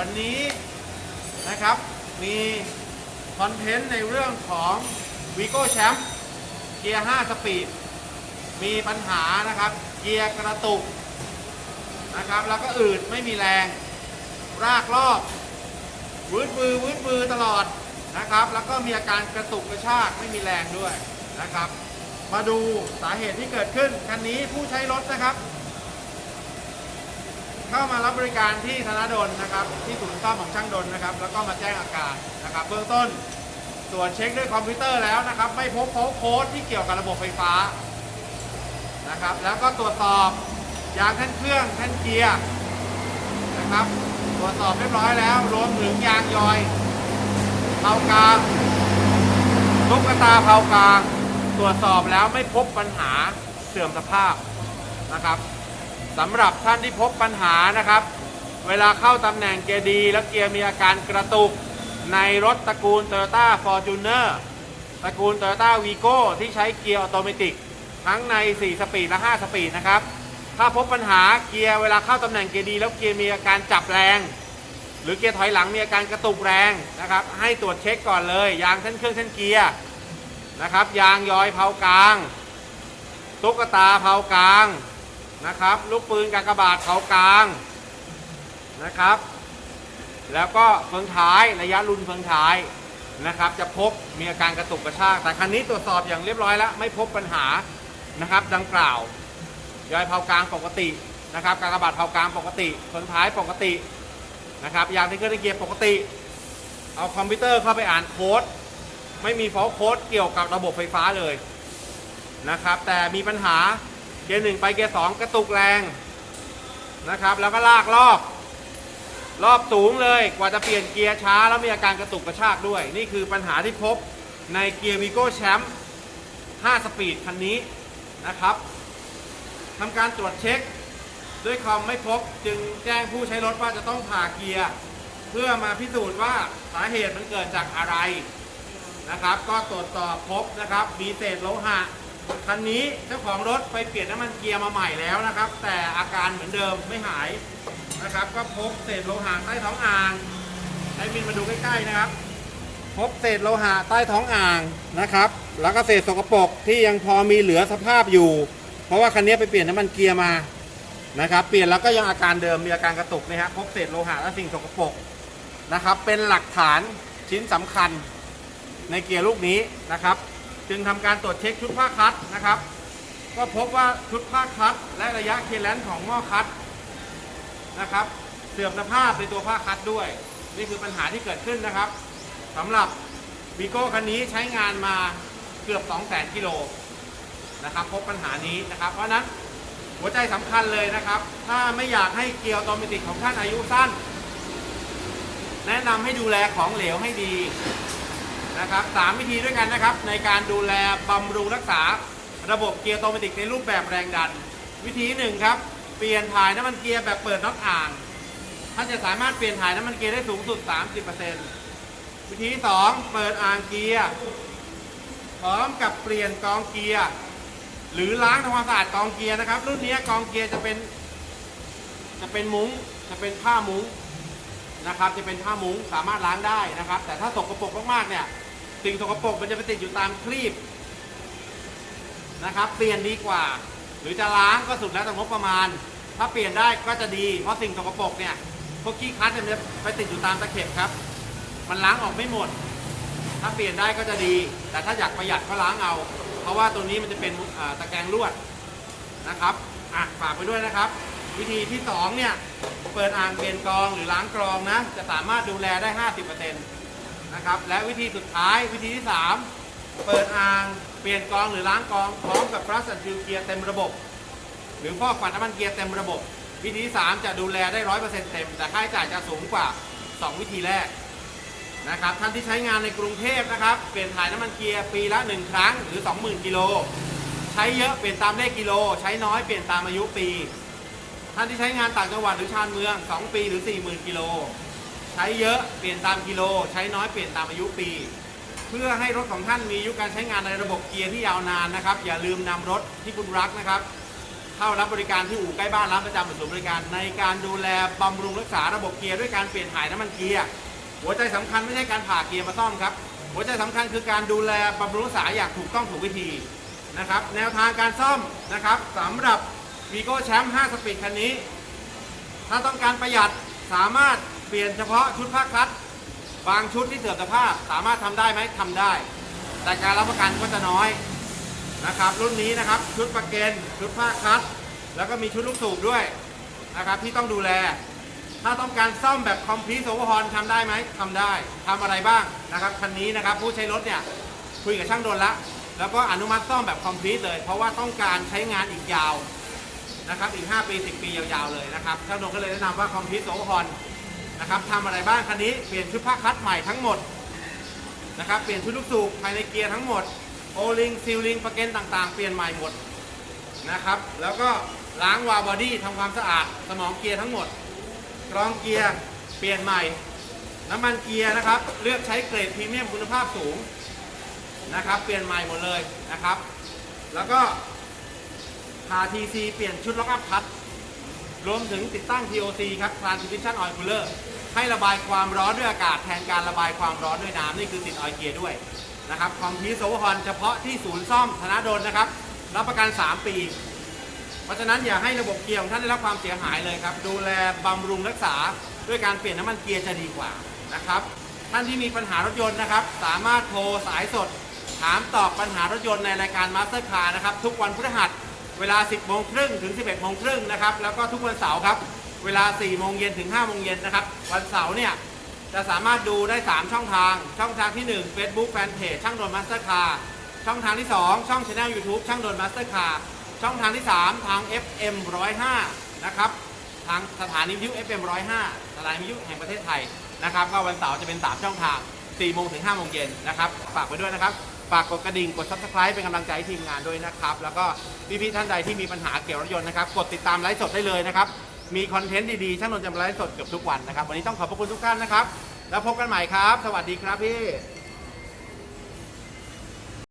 วันนี้นะครับมีคอนเทนต์ในเรื่องของ v i g o Champ เกียร์ 5 สปีด มีปัญหานะครับ เกียร์กระตุกนะครับ แล้วก็อืดไม่มีแรง รากรอบวืดมือวืดมือตลอดนะครับ แล้วก็มีอาการกระตุกกระชากไม่มีแรงด้วยนะครับ มาดูสาเหตุที่เกิดขึ้น คันนี้ผู้ใช้รถนะครับ เข้ามารับบริการที่ธนาดลนะครับ ที่ศูนย์ซ่อมของช่างดลนะครับ แล้วก็มาแจ้งอาการนะครับ เบื้องต้นตรวจเช็คด้วยคอมพิวเตอร์แล้วนะครับ ไม่พบโค้ดที่เกี่ยวกับระบบไฟฟ้านะครับ แล้วก็ตรวจสอบยางแท่นเครื่องแท่นเกียร์นะครับตรวจสอบเรียบร้อยแล้ว รวมถึงยางยอยเผากลางลูกกระตาเผากลาง ตรวจสอบแล้วไม่พบปัญหาเสื่อมสภาพนะครับ สำหรับท่านที่พบปัญหานะครับ เวลาเข้าตำแหน่งเกียร์ดีแล้วเกียร์มีอาการกระตุก ในรถตระกูล Toyota Fortuner ตระกูล Toyota Vigo ที่ใช้เกียร์ออโตเมติกทั้งใน 4 สปีดและ 5 สปีดนะครับ ถ้าพบปัญหาเกียร์เวลาเข้าตำแหน่งเกียร์ดีแล้วเกียร์มีอาการจับแรง หรือเกียร์ถอยหลังมีอาการกระตุกแรงนะครับ ให้ตรวจเช็คก่อนเลย ยางเส้นเครื่องเส้นเกียร์นะครับ ยางย้อยเผากลาง ตุ๊กตาเผากลาง นะครับ ลูกปืนกากบาทเผากลางนะครับ แล้วก็เฟืองท้ายระยะรุนเฟืองท้ายนะครับ จะพบมีอาการกระตุกกระชากแต่คันนี้ตรวจสอบอย่างเรียบร้อยแล้ว ไม่พบปัญหานะครับ ดังกล่าวยอยเผากลางปกตินะครับกากบาทเผากลางปกติเฟืองท้ายปกตินะครับยางที่เครื่องเกียร์ปกติ เอาคอมพิวเตอร์เข้าไปอ่านโค้ดไม่มีฟอลโค้ดเกี่ยวกับระบบไฟฟ้าเลยนะครับ แต่มีปัญหา เกียร์หนึ่งไปเกียร์สองกระตุกแรงนะครับ แล้วก็ลากรอบ รอบสูงเลยกว่าจะเปลี่ยนเกียร์ช้า แล้วมีอาการกระตุกกระชากด้วย นี่คือปัญหาที่พบในเกียร์วีโก้แชมป์5สปีดคันนี้นะครับทำการตรวจเช็คด้วยคอมไม่พบจึงแจ้งผู้ใช้รถว่าจะต้องผ่าเกียร์ เพื่อมาพิสูจน์ว่าสาเหตุมันเกิดจากอะไรนะครับ ก็ตรวจสอบพบนะครับ มีเศษโลหะ คันนี้เจ้าของรถไปเปลี่ยนน้ำมันเกียร์มาใหม่แล้วนะครับ แต่อาการเหมือนเดิมไม่หายนะครับ ก็พบเศษโลหะใต้ท้องอ่างให้มินมาดูใกล้ๆนะครับ พบเศษโลหะใต้ท้องอ่างนะครับ แล้วก็เศษสกปรกที่ยังพอมีเหลือสภาพอยู่ เพราะว่าคันนี้ไปเปลี่ยนน้ำมันเกียร์มานะครับ เปลี่ยนแล้วก็ยังอาการเดิมมีอาการกระตุกนะฮะพบเศษโลหะและสิ่งสกปรกนะครับ เป็นหลักฐานชิ้นสำคัญในเกียร์ลูกนี้นะครับ จึงทำการตรวจเช็คชุดผ้าคัดนะครับ ก็พบว่าชุดผ้าคัด และระยะเคเลนของหม้อคัดนะครับ เสื่อมสภาพในตัวผ้าคัดด้วย นี่คือปัญหาที่เกิดขึ้นนะครับสำหรับวีโก้คันนี้ใช้งานมาเกือบ 200,000กิโลนะครับ พบปัญหานี้นะครับ เพราะนั้นหัวใจสำคัญเลยนะครับ ถ้าไม่อยากให้เกียร์ออโตเมติกของท่านอายุสั้น แนะนำให้ดูแลของเหลวให้ดี นะครับสามวิธีด้วยกันนะครับ ในการดูแลบำรุงรักษาระบบเกียร์โตเมติกในรูปแบบแรงดัน วิธีหนึ่งครับ เปลี่ยนถ่ายน้ำมันเกียร์แบบเปิดน็อตอ่างท่านจะสามารถเปลี่ยนถ่ายน้ำมันเกียร์ได้สูงสุด 30%วิธีที่สองเปิดอ่างเกียร์พร้อมกับเปลี่ยนกองเกียร์ หรือล้างทำความสะอาดกองเกียร์นะครับ รุ่นนี้กองเกียร์จะเป็น จะเป็นมุ้งจะเป็นผ้ามุ้งนะครับ จะเป็นผ้ามุ้งสามารถล้างได้นะครับ แต่ถ้าสกปรกมากๆเนี่ย สิ่งสกปรกมันจะไปติดอยู่ตามครีบนะครับ เปลี่ยนดีกว่า หรือจะล้างก็สุดแล้วแต่งบประมาณ ถ้าเปลี่ยนได้ก็จะดี เพราะสิ่งสกปรกเนี่ยพวกขี้คัดเนี่ยมันจะไปติดอยู่ตามตะเข็บครับ มันล้างออกไม่หมด ถ้าเปลี่ยนได้ก็จะดี แต่ถ้าอยากประหยัดก็ล้างเอา เพราะว่าตัวนี้มันจะเป็นตะแกรงลวดนะครับอะฝากไปด้วยนะครับ วิธีที่สองเนี่ยเปิดอ่างเปลี่ยนกรองหรือล้างกรองนะ จะสามารถดูแลได้ 50% นะครับ และวิธีสุดท้ายวิธีที่ 3 เปิดอ่างเปลี่ยนกองหรือล้างกองพร้อมกับฟลัสซิลเกียร์เต็มระบบ หรือฟอกฝันน้ำมันเกียร์เต็มระบบ วิธีที่ 3 จะดูแลได้100%เต็ม แต่ค่าใช้จ่ายจะสูงกว่า 2 วิธีแรกนะครับท่านที่ใช้งานในกรุงเทพนะครับเปลี่ยนถ่ายน้ำมันเกียร์ปีละ 1 ครั้งหรือ 20,000กิโลใช้เยอะเปลี่ยนตามเลขกิโล ใช้น้อยเปลี่ยนตามอายุปี ท่านที่ใช้งานต่างจังหวัดหรือชานเมือง 2 ปีหรือ 40,000กิโล ใช้เยอะเปลี่ยนตามกิโล ใช้น้อยเปลี่ยนตามอายุปี เพื่อให้รถของท่านมีอายุการใช้งานในระบบเกียร์ที่ยาวนานนะครับ อย่าลืมนำรถที่คุณรักนะครับ เข้ารับบริการที่อู่ใกล้บ้านร้านประจำหรือศูนย์บริการ ในการดูแลบำรุงรักษาระบบเกียร์ด้วยการเปลี่ยนถ่ายน้ำมันเกียร์หัวใจสำคัญไม่ใช่การผ่าเกียร์มาซ่อมครับหัวใจสำคัญคือการดูแลบำรุงรักษาอย่างถูกต้องถูกวิธีนะครับ แนวทางการซ่อมนะครับสำหรับวีโก้แชมป์5สปีดคันนี้ ถ้าต้องการประหยัดสามารถ เปลี่ยนเฉพาะชุดผ้าคลัตช์บางชุดที่เสื่อมสภาพสามารถทำได้ไหมทำได้ แต่การรับประกันก็จะน้อยนะครับ รุ่นนี้นะครับชุดประเกนชุดผ้าคลัตช์แล้วก็มีชุดลูกสูบด้วยนะครับที่ต้องดูแล ถ้าต้องการซ่อมแบบคอมพลีทโอเวอร์ฮอนทำได้ไหมทำได้ทำอะไรบ้างนะครับคันนี้นะครับผู้ใช้รถเนี่ยคุยกับช่างโดนละแล้วก็อนุมัติซ่อมแบบคอมพลีทเลย เพราะว่าต้องการใช้งานอีกยาวนะครับอีก 5 ปี 10 ปียาวๆเลยนะครับช่างโดงก็เลยแนะนำว่าคอมพิวโซฮอน นะครับทำอะไรบ้างคันนี้เปลี่ยนชุดผ้าคัดใหม่ทั้งหมดนะครับเปลี่ยนชุดลูกสูบภายในเกียร์ทั้งหมดโอลิงซิลลิงประเกนต่างๆ เปลี่ยนใหม่หมดนะครับแล้วก็ล้างวาล์วบอดี้ทำความสะอาดสมองเกียร์ทั้งหมดกรองเกียร์เปลี่ยนใหม่ น้ำมันเกียร์นะครับ เลือกใช้เกรดพรีเมียมคุณภาพสูงนะครับ เปลี่ยนใหม่หมดเลยนะครับ แล้วก็พา TC เปลี่ยนชุดล็อกอัพคัท รวมถึงติดตั้ง TOC ครับ Transmission Oil Cooler ให้ระบายความร้อนด้วยอากาศแทนการระบายความร้อนด้วยน้ำนี่คือติดออยเกียร์ด้วยนะครับคอมพิวโซฮอนเฉพาะที่ศูนย์ซ่อมธนาดลนะครับ รับประกัน 3 ปี เพราะฉะนั้นอย่าให้ระบบเกียร์ของท่านได้รับความเสียหายเลยครับ ดูแลบำรุงรักษาด้วยการเปลี่ยนน้ำมันเกียร์จะดีกว่านะครับ ท่านที่มีปัญหารถยนต์นะครับ สามารถโทรสายสด ถามตอบปัญหารถยนต์ในรายการมาสเตอร์คาร์นะครับ ทุกวันพฤหัส เวลา 10โมงครึ่งถึง 11โมงครึ่งนะครับ แล้วก็ทุกวันเสาร์ครับ เวลา4โมงเย็นถึง5โมงเย็นนะครับ วันเสาร์เนี่ยจะสามารถดูได้ 3 ช่องทาง ช่องทางที่ 1 Facebook Fanpage ช่างโดนมาสเตอร์คาร์ช่องทางที่ 2 ช่อง Channel YouTube ช่างโดนมาสเตอร์คาร์ช่องทางที่ 3 ทาง FM 105นะครับ ทางสถานีวิทยุ FM 105สถานีวิทยุแห่งประเทศไทยนะครับ ก็วันเสาร์จะเป็น 3 ช่องทาง4โมงถึง5โมงเย็นนะครับ ฝากไว้ด้วยนะครับ ฝากกดกระดิ่งกด subscribe เป็นกำลังใจให้ทีมงานด้วยนะครับ แล้วก็พี่ๆท่านใดที่มีปัญหาเกี่ยวกับรถยนต์นะครับกดติดตามไลฟ์สดได้เลยนะครับมีคอนเทนต์ดีๆช่างนนท์จะมาไลฟ์สดเกือบทุกวันนะครับวันนี้ต้องขอบพระคุณทุกท่านนะครับ แล้วพบกันใหม่ครับ สวัสดีครับพี่